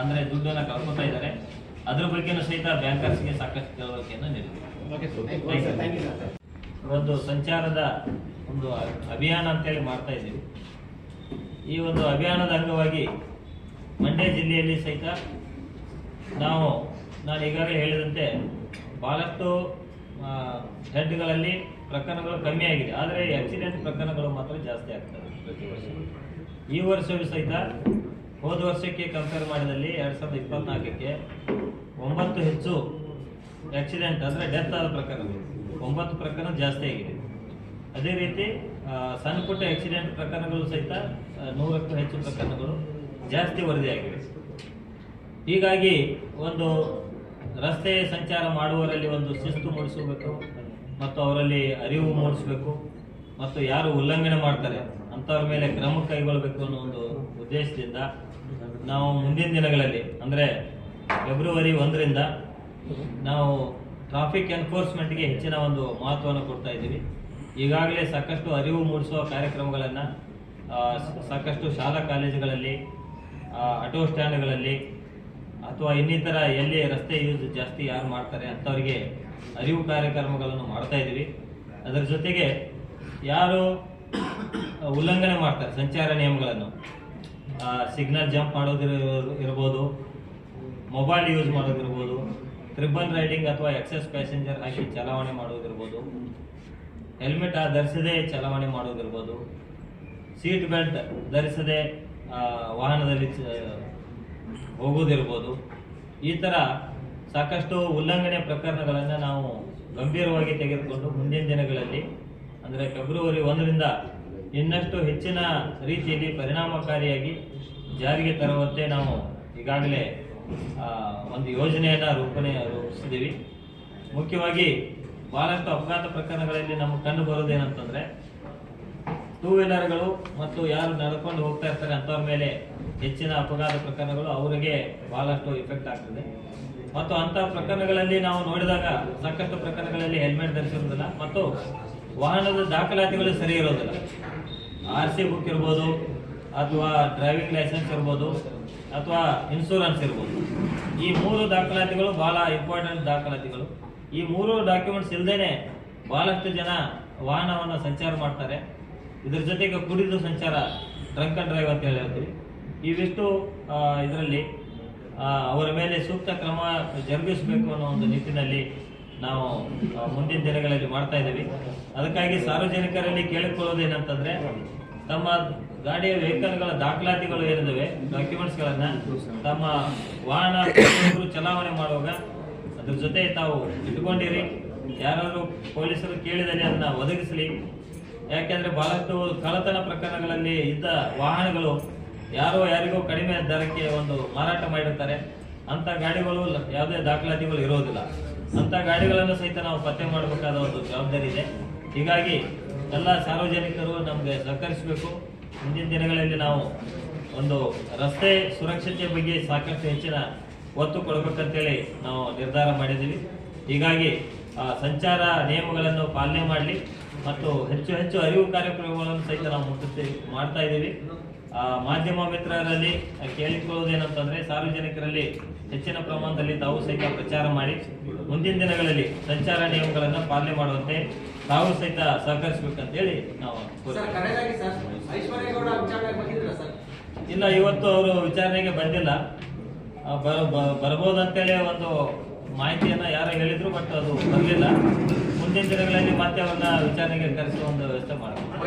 ಅಂದ್ರೆ ದುಡ್ಡನ್ನ ಕಳ್ಕೊತಾ ಇದ್ದಾರೆ. ಅದ್ರ ಬಗ್ಗೆನೂ ಸಹಿತ ಬ್ಯಾಂಕರ್ಸ್ಗೆ ಸಾಕಷ್ಟು ತಿಳುವಳಿಕೆಯನ್ನು ನೀಡಿದೆ ಒಂದು ಸಂಚಾರದ ಒಂದು ಅಭಿಯಾನ ಅಂತೇಳಿ ಮಾಡ್ತಾ ಇದ್ದೀವಿ. ಈ ಒಂದು ಅಭಿಯಾನದ ಅಂಗವಾಗಿ ಮಂಡ್ಯ ಜಿಲ್ಲೆಯಲ್ಲಿ ಸಹಿತ ನಾವು ನಾನು ಈಗಾಗಲೇ ಹೇಳಿದಂತೆ ಭಾಳಷ್ಟು ಹೆಡ್ಗಳಲ್ಲಿ ಪ್ರಕರಣಗಳು ಕಮ್ಮಿ ಆಗಿದೆ. ಆದರೆ ಆಕ್ಸಿಡೆಂಟ್ ಪ್ರಕರಣಗಳು ಮಾತ್ರ ಜಾಸ್ತಿ ಆಗ್ತವೆ ಪ್ರತಿ ವರ್ಷ ಈ ವರ್ಷವೂ ಸಹಿತ ಹೋದ ವರ್ಷಕ್ಕೆ ಕಂಪೇರ್ ಮಾಡಿದಲ್ಲಿ ಎರಡು ಸಾವಿರದ ಇಪ್ಪತ್ನಾಲ್ಕಕ್ಕೆ ಒಂಬತ್ತು ಹೆಚ್ಚು ಆಕ್ಸಿಡೆಂಟ್ ಅಂದರೆ ಡೆತ್ ಆದ ಪ್ರಕರಣ. ಒಂಬತ್ತು ಪ್ರಕರಣ ಜಾಸ್ತಿ ಆಗಿದೆ. ಅದೇ ರೀತಿ ಸಣ್ಣ ಪುಟ್ಟ ಆಕ್ಸಿಡೆಂಟ್ ಪ್ರಕರಣಗಳು ಸಹಿತ ನೂರಕ್ಕೂ ಹೆಚ್ಚು ಪ್ರಕರಣಗಳು ಜಾಸ್ತಿ ವರದಿಯಾಗಿವೆ ಹೀಗಾಗಿ ಒಂದು ರಸ್ತೆ ಸಂಚಾರ ಮಾಡುವವರಲ್ಲಿ ಒಂದು ಶಿಸ್ತು ಮೂಡಿಸಬೇಕು, ಮತ್ತು ಅವರಲ್ಲಿ ಅರಿವು ಮೂಡಿಸಬೇಕು. ಮತ್ತು ಯಾರು ಉಲ್ಲಂಘನೆ ಮಾಡ್ತಾರೆ ಅಂತವ್ರ ಮೇಲೆ ಕ್ರಮ ಕೈಗೊಳ್ಳಬೇಕು ಅನ್ನೋ ಒಂದು ಉದ್ದೇಶದಿಂದ ನಾವು ಮುಂದಿನ ದಿನಗಳಲ್ಲಿ, ಅಂದರೆ ಫೆಬ್ರವರಿ ಒಂದರಿಂದ ನಾವು ಟ್ರಾಫಿಕ್ ಎನ್ಫೋರ್ಸ್ಮೆಂಟ್ಗೆ ಹೆಚ್ಚಿನ ಒಂದು ಮಹತ್ವವನ್ನು ಕೊಡ್ತಾ ಇದ್ದೀವಿ. ಈಗಾಗಲೇ ಸಾಕಷ್ಟು ಅರಿವು ಮೂಡಿಸುವ ಕಾರ್ಯಕ್ರಮಗಳನ್ನು ಸಾಕಷ್ಟು ಶಾಲಾ ಕಾಲೇಜುಗಳಲ್ಲಿ ಆಟೋ ಸ್ಟ್ಯಾಂಡ್ಗಳಲ್ಲಿ ಅಥವಾ ಇನ್ನಿತರ ಎಲ್ಲಿ ರಸ್ತೆ ಯೂಸ್ ಜಾಸ್ತಿ ಯಾರು ಮಾಡ್ತಾರೆ ಅಂಥವ್ರಿಗೆ ಅರಿವು ಕಾರ್ಯಕ್ರಮಗಳನ್ನು ಮಾಡ್ತಾ ಇದ್ದೀವಿ. ಅದರ ಜೊತೆಗೆ ಯಾರು ಉಲ್ಲಂಘನೆ ಮಾಡ್ತಾರೆ ಸಂಚಾರ ನಿಯಮಗಳನ್ನು. ಸಿಗ್ನಲ್ ಜಂಪ್ ಮಾಡೋದಿರ ಇರ್ಬೋದು ಮೊಬೈಲ್ ಯೂಸ್ ಮಾಡೋದಿರ್ಬೋದು ಟ್ರಿಬಲ್ ರೈಡಿಂಗ್ ಅಥವಾ ಎಕ್ಸೆಸ್ ಪ್ಯಾಸೆಂಜರ್ ಹಾಕಿ ಚಲಾವಣೆ ಮಾಡೋದಿರ್ಬೋದು ಹೆಲ್ಮೆಟ್ ಧರಿಸದೆ ಚಲಾವಣೆ ಮಾಡೋದಿರ್ಬೋದು ಸೀಟ್ ಬೆಲ್ಟ್ ಧರಿಸದೆ ವಾಹನದಲ್ಲಿ ಹೋಗೋದಿರ್ಬೋದು. ಈ ಥರ ಸಾಕಷ್ಟು ಉಲ್ಲಂಘನೆ ಪ್ರಕರಣಗಳನ್ನು ನಾವು ಗಂಭೀರವಾಗಿ ತೆಗೆದುಕೊಂಡು ಮುಂದಿನ ದಿನಗಳಲ್ಲಿ ಅಂದರೆ ಫೆಬ್ರವರಿ ಒಂದರಿಂದ ಇನ್ನಷ್ಟು ಹೆಚ್ಚಿನ ರೀತಿಯಲ್ಲಿ ಪರಿಣಾಮಕಾರಿಯಾಗಿ ಜಾರಿಗೆ ತರುವಂತೆ ನಾವು ಈಗಾಗಲೇ ಒಂದು ಯೋಜನೆಯನ್ನು ರೂಪಣೆ, ರೂಪಿಸಿದ್ದೀವಿ. ಮುಖ್ಯವಾಗಿ ಬಹಳಷ್ಟು ಅಪಘಾತ ಪ್ರಕರಣಗಳಲ್ಲಿ ನಮಗೆ ಕಂಡು ಬರೋದೇನಂತಂದರೆ ಟೂ ವೀಲರ್ಗಳು ಮತ್ತು ಯಾರು ನಡ್ಕೊಂಡು ಹೋಗ್ತಾ ಇರ್ತಾರೆ ಅಂಥವ್ರ ಮೇಲೆ ಹೆಚ್ಚಿನ ಅಪಘಾತ ಪ್ರಕರಣಗಳು ಅವರಿಗೆ ಬಹಳಷ್ಟು ಇಫೆಕ್ಟ್ ಆಗ್ತದೆ. ಮತ್ತು ಅಂಥ ಪ್ರಕರಣಗಳಲ್ಲಿ ನಾವು ನೋಡಿದಾಗ ಸಾಕಷ್ಟು ಪ್ರಕರಣಗಳಲ್ಲಿ ಹೆಲ್ಮೆಟ್ ಧರಿಸಿರೋದಿಲ್ಲ ಮತ್ತು ವಾಹನದ ದಾಖಲಾತಿಗಳು ಸರಿ ಇರೋದಿಲ್ಲ. ಆರ್ ಸಿ ಬುಕ್ ಇರ್ಬೋದು, ಅಥವಾ ಡ್ರೈವಿಂಗ್ ಲೈಸೆನ್ಸ್ ಇರ್ಬೋದು, ಅಥವಾ ಇನ್ಶೂರೆನ್ಸ್ ಇರ್ಬೋದು. ಈ ಮೂರು ದಾಖಲಾತಿಗಳು ಬಹಳ ಇಂಪಾರ್ಟೆಂಟ್ ದಾಖಲಾತಿಗಳು. ಈ ಮೂರು ಡಾಕ್ಯುಮೆಂಟ್ಸ್ ಇಲ್ಲದೇ ಬಹಳಷ್ಟು ಜನ ವಾಹನವನ್ನು ಸಂಚಾರ ಮಾಡ್ತಾರೆ. ಇದ್ರ ಜೊತೆಗೆ ಕುಡಿದು ಸಂಚಾರ ಡ್ರಂಕ್ ಅಂಡ್ ಡ್ರೈವ್ ಅಂತ ಹೇಳಿ ಹೇಳ್ತೀವಿ. ಇವಿಷ್ಟು ಇದರಲ್ಲಿ ಅವರ ಮೇಲೆ ಸೂಕ್ತ ಕ್ರಮ ಜರುಗಿಸಬೇಕು ಅನ್ನೋ ಒಂದು ನಿಟ್ಟಿನಲ್ಲಿ ನಾವು ಮುಂದಿನ ದಿನಗಳಲ್ಲಿ ಮಾಡ್ತಾ ಇದ್ದೀವಿ. ಅದಕ್ಕಾಗಿ ಸಾರ್ವಜನಿಕರಲ್ಲಿ ಕೇಳಿಕೊಳ್ಳೋದೇನಂತಂದ್ರೆ ತಮ್ಮ ಗಾಡಿಯ ವೆಹಿಕಲ್ಗಳ ದಾಖಲಾತಿಗಳು ಏನಿದಾವೆ, ಡಾಕ್ಯುಮೆಂಟ್ಸ್ಗಳನ್ನ ತಮ್ಮ ವಾಹನ ಚಲಾವಣೆ ಮಾಡುವಾಗ ಅದ್ರ ಜೊತೆ ತಾವು ಇಟ್ಕೊಂಡಿರಿ. ಯಾರಾದ್ರೂ ಪೊಲೀಸರು ಕೇಳಿದರೆ ಅದನ್ನ ಒದಗಿಸಲಿ. ಯಾಕೆಂದ್ರೆ ಬಹಳಷ್ಟು ಕಳ್ಳತನ ಪ್ರಕರಣಗಳಲ್ಲಿ ಇದ್ದ ವಾಹನಗಳು ಯಾರೋ ಯಾರಿಗೋ ಕಡಿಮೆ ದರಕ್ಕೆ ಒಂದು ಮಾರಾಟ ಮಾಡಿರ್ತಾರೆ. ಅಂತ ಗಾಡಿಗಳು ಯಾವುದೇ ದಾಖಲಾತಿಗಳು ಇರೋದಿಲ್ಲ. ಅಂತ ಗಾಡಿಗಳನ್ನು ಸಹಿತ ನಾವು ಪತ್ತೆ ಮಾಡಬೇಕಾದ ಒಂದು ಜವಾಬ್ದಾರಿ ಇದೆ. ಹೀಗಾಗಿ ಎಲ್ಲ ಸಾರ್ವಜನಿಕರು ನಮಗೆ ಸಹಕರಿಸಬೇಕು. ಮುಂದಿನ ದಿನಗಳಲ್ಲಿ ನಾವು ಒಂದು ರಸ್ತೆ ಸುರಕ್ಷತೆ ಬಗ್ಗೆ ಸಾಕಷ್ಟು ಹೆಚ್ಚಿನ ಒತ್ತು ಕೊಡಬೇಕಂತೇಳಿ ನಾವು ನಿರ್ಧಾರ ಮಾಡಿದ್ದೀವಿ. ಹೀಗಾಗಿ ಸಂಚಾರ ನಿಯಮಗಳನ್ನು ಪಾಲನೆ ಮಾಡಲಿ. ಮತ್ತು ಹೆಚ್ಚು ಹೆಚ್ಚು ಅರಿವು ಕಾರ್ಯಕ್ರಮಗಳನ್ನು ಸಹಿತ ನಾವು ಮುಟ್ಟಿಸ್ತೀವಿ ಮಾಡ್ತಾ ಇದ್ದೀವಿ. ಆ, ಮಾಧ್ಯಮ ಮಿತ್ರರಲ್ಲಿ ಕೇಳಿಕೊಳ್ಳುವುದೇನಂತಂದ್ರೆ ಸಾರ್ವಜನಿಕರಲ್ಲಿ ಹೆಚ್ಚಿನ ಪ್ರಮಾಣದಲ್ಲಿ ತಾವು ಸಹಿತ ಪ್ರಚಾರ ಮಾಡಿ ಮುಂದಿನ ದಿನಗಳಲ್ಲಿ ಸಂಚಾರ ನಿಯಮಗಳನ್ನು ಪಾಲನೆ ಮಾಡುವಂತೆ ತಾವು ಸಹಿತ ಸಹಕರಿಸಬೇಕಂತೇಳಿ ನಾವು ಇಲ್ಲ ಇವತ್ತು ಅವರು ವಿಚಾರಣೆಗೆ ಬಂದಿಲ್ಲ. ಬರ್ಬೋದಂತೇಳಿ ಒಂದು ಮಾಹಿತಿಯನ್ನ ಯಾರು ಹೇಳಿದ್ರು ಬಟ್ ಅದು ಬರಲಿಲ್ಲ. ಮುಂದಿನ ದಿನಗಳಲ್ಲಿ ಮತ್ತೆ ಅವ್ರನ್ನ ವಿಚಾರಣೆಗೆ ಕರೆಸುವ ಒಂದು ವ್ಯವಸ್ಥೆ ಮಾಡ್ತೀವಿ